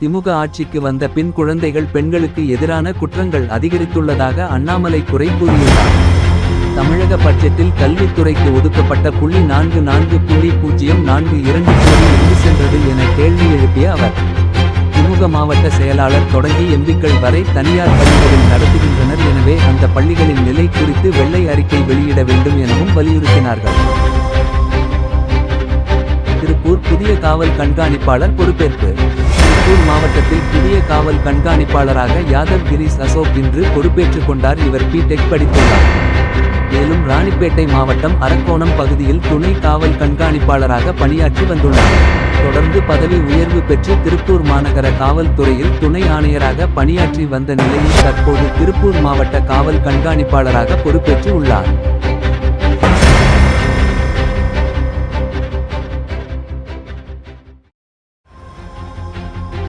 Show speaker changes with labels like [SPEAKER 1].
[SPEAKER 1] திமுக ஆட்சிக்கு வந்த பின் குழந்தைகள் பெண்களுக்கு எதிரான குற்றங்கள் அதிகரித்துள்ளதாக அண்ணாமலை குறை கூறியுள்ளார். தமிழக பட்ஜெட்டில் கல்வித்துறைக்கு ஒதுக்கப்பட்ட புள்ளி நான்கு நான்கு புள்ளி பூஜ்ஜியம் நான்கு இரண்டு கோடி எங்கு சென்றது என கேள்வி எழுப்பிய அவர் திமுக மாவட்ட செயலாளர் தொடங்கி எம்பிக்கள் வரை தனியார் பள்ளிகளில் நடத்துகின்றனர். எனவே அந்த பள்ளிகளின் நிலை குறித்து வெள்ளை அறிக்கை வெளியிட வேண்டும் எனவும் வலியுறுத்தினார்கள். காவல் கண்காணிப்பாளர் பொறுப்பேற்பு. திருப்பூர் மாவட்டத்தில் புதிய காவல் கண்காணிப்பாளராக யாதவ் கிரீஷ் அசோக் இன்று பொறுப்பேற்றுக் கொண்டார். இவர் பிடெக் படித்துள்ளார். மேலும் ராணிப்பேட்டை மாவட்டம் அரக்கோணம் பகுதியில் துணை காவல் கண்காணிப்பாளராக பணியாற்றி வந்துள்ளார். தொடர்ந்து பதவி உயர்வு பெற்று திருப்பூர் மாநகர காவல்துறையில் துணை ஆணையராக பணியாற்றி வந்த நிலையில் தற்போது திருப்பூர் மாவட்ட காவல் கண்காணிப்பாளராக பொறுப்பேற்று உள்ளார்.